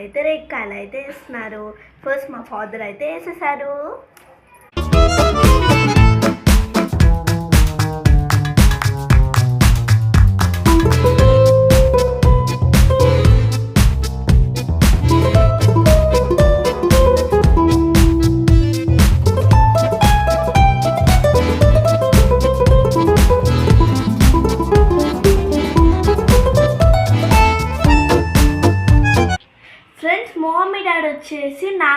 అయితే రేక్కాయలు అయితే వేస్తున్నారు. ఫస్ట్ మా ఫాదర్ అయితే వేసేసారు.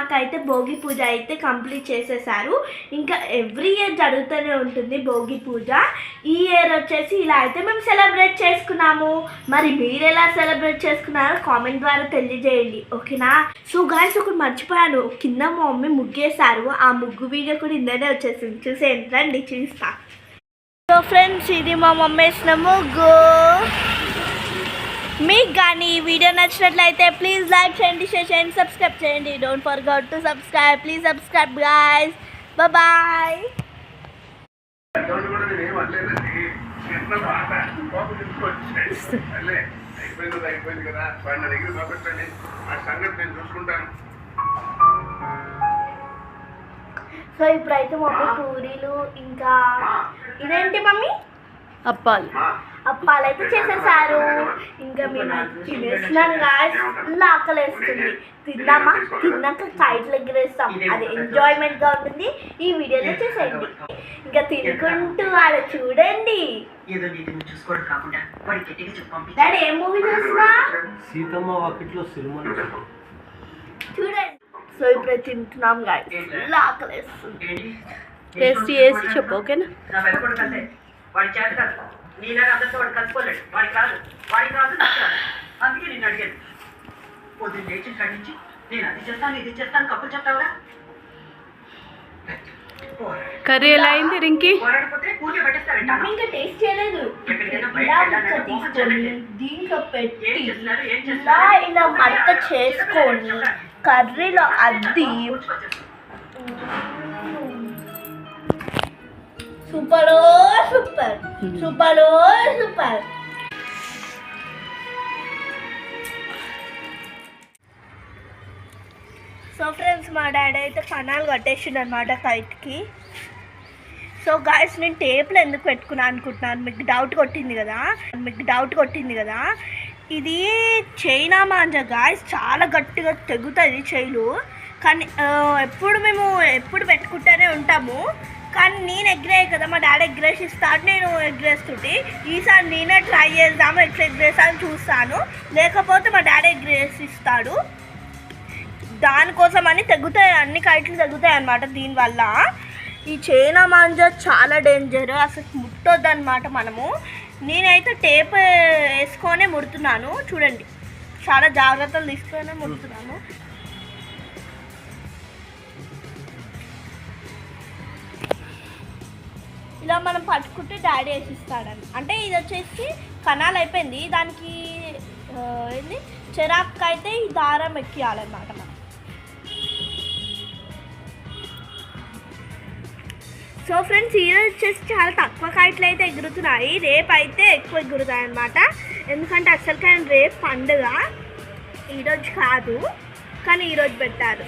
వచ్చేసి నాకైతే భోగి పూజ అయితే కంప్లీట్ చేసేసారు. ఇంకా ఎవ్రీ ఇయర్ జరుగుతూనే ఉంటుంది భోగి పూజ. ఈ ఇయర్ వచ్చేసి ఇలా అయితే మేము సెలబ్రేట్ చేసుకున్నాము. మరి మీరు ఎలా సెలబ్రేట్ చేసుకున్నారో కామెంట్ ద్వారా తెలియజేయండి. ఓకేనా? సో గాయస్ ఒకటి మర్చిపోయాను. కింద మా మమ్మీ ముగ్గేశారు. ఆ ముగ్గు వీడియో కూడా ఇందనే వచ్చేసింది. చూసేయండి రండి చూస్తా. సో ఫ్రెండ్స్ ఇది మా మమ్మీ వేసిన ముగ్గు. మీకు కానీ ఈ వీడియో నచ్చినట్లయితే ప్లీజ్ లైక్ చేయండి షేర్ చేయండి సబ్స్క్రైబ్ చేయండి. Don't forget to subscribe please subscribe guys bye అయిపోయింది అయిపోయింది కదా దగ్గర ఆ సంగతి నేను చూసుకుంటాను సో ఇప్పుడైతే మమ్మీ పూరీలు ఇంకా ఇదేంటి మమ్మీ? అప్పాలు. అప్పాలు అయితే చేసేసారు. ఇంకా మేము తినేసినాం గాయస్ ఫుల్ ఆకలేస్తుంది. తిందామా? తిన్నాక కైట్లు ఎగిరేస్తాం అది ఎంజాయ్మెంట్గా ఉంటుంది. ఈ వీడియోలో చేసేయండి. ఇంకా తినుకుంటూ ఆడ చూడండి. డాడీ ఏం మూవీ చూస్తున్నా సీతమ్మ వాకిట్లో సినిమాలు చూడండి. సో ఇప్పుడు తింటున్నాం గాయస్ ఫుల్ ఆకలేస్తుంది. టేస్ట్ చేసి చెప్పు ఓకేనా? వాడి కాదు నీలాగా అందరితో వాడు కలిసిపోలేడు వాడికి రాదు. వాడికి రాదు నాకు రాదు. అందుకే నిన్ను అడిగాను. పొద్దున్న లేచిన కాడి నుంచి నేను అది చేస్తాను ఇది చేస్తాను కప్పులు చెప్తావురా కర్రీ ఎలా అయింది రింకి? ఇంకా టేస్ట్ చేయలేదు. తీసుకొని. దీంట్లో పెట్టి ఇలా ఇలా మడత చేసుకొని కర్రీలో అద్ది super super super super. So friends మా డాడీ అయితే కణాలు కట్టేసిండు అనమాట కైట్కి సో గాయస్ నేను టేప్లు ఎందుకు పెట్టుకున్నాను అనుకుంటున్నాను? మీకు డౌట్ కొట్టింది కదా? మీకు డౌట్ కొట్టింది కదా? ఇది చైనా మాంజా గాయస్ చాలా గట్టిగా తెగుతుంది చెయ్యిలు కానీ ఎప్పుడు మేము ఎప్పుడు పెట్టుకుంటూనే ఉంటాము. కానీ నేను ఎగ్రేయ కదా మా డాడీ ఎగ్రేసి ఇస్తాడు నేను ఎగ్రేస్తుంటే ఈసారి నేనే ట్రై చేద్దాము ఎట్లా ఎగ్రేసాను చూస్తాను. లేకపోతే మా డాడీ ఎగ్రేస్ ఇస్తాడు దానికోసం అని తగ్గుతాయి అన్ని కైట్లు తగ్గుతాయి అనమాట దీనివల్ల. ఈ చైనా మాంజా చాలా డేంజర్ అసలు ముట్టొద్దు అనమాట మనము. నేనైతే టేప్ వేసుకొనే ముడుతున్నాను చూడండి. చాలా జాగ్రత్తలు తీసుకొనే ముడుతున్నాను. ఇలా మనం పట్టుకుంటే డాడీ వేసిస్తాడని. అంటే ఇది వచ్చేసి కణాలు అయిపోయింది. దానికి ఏంది? చెరాకు అయితే ఈ దారం ఎక్కియాలన్నమాట మనం. సో ఫ్రెండ్స్ ఈరోజు వచ్చేసి చాలా తక్కువ కాయట్లు అయితే ఎగురుతున్నాయి. రేపు అయితే ఎక్కువ ఎగురుతాయి అనమాట ఎందుకంటే అసలు కానీ రేపు పండుగ. ఈరోజు కాదు. కానీ ఈరోజు పెట్టారు.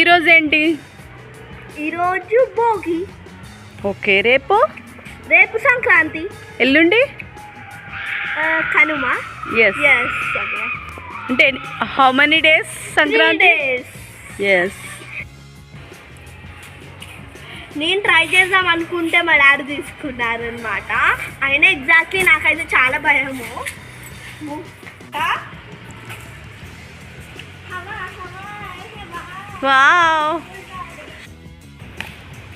ఈరోజు ఏంటి? ఈరోజు భోగి. ఓకే రేపు? రేపు సంక్రాంతి. ఎల్లుండి? కనుమ. ఎస్ ఎస్ అంటే how many days Sankranti? Yes నేను ట్రై చేద్దాం అనుకుంటే మా డాడీ తీసుకున్నారు అనమాట అయినా ఎగ్జాక్ట్లీ నాకైతే చాలా భయము? వావ్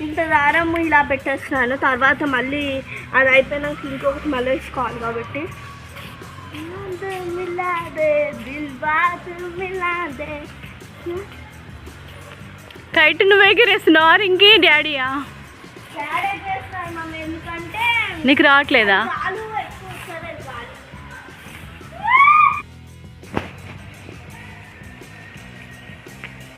ఇంత దారం ఇలా పెట్టేస్తున్నాను. తర్వాత మళ్ళీ అది అయిపోయినాక ఇంకొకటి మళ్ళీ వేసుకోవాలి కాబట్టి. కైట్ నువ్వు ఎగిరేస్తున్నావు? రింకి డాడీయా నీకు రావట్లేదా?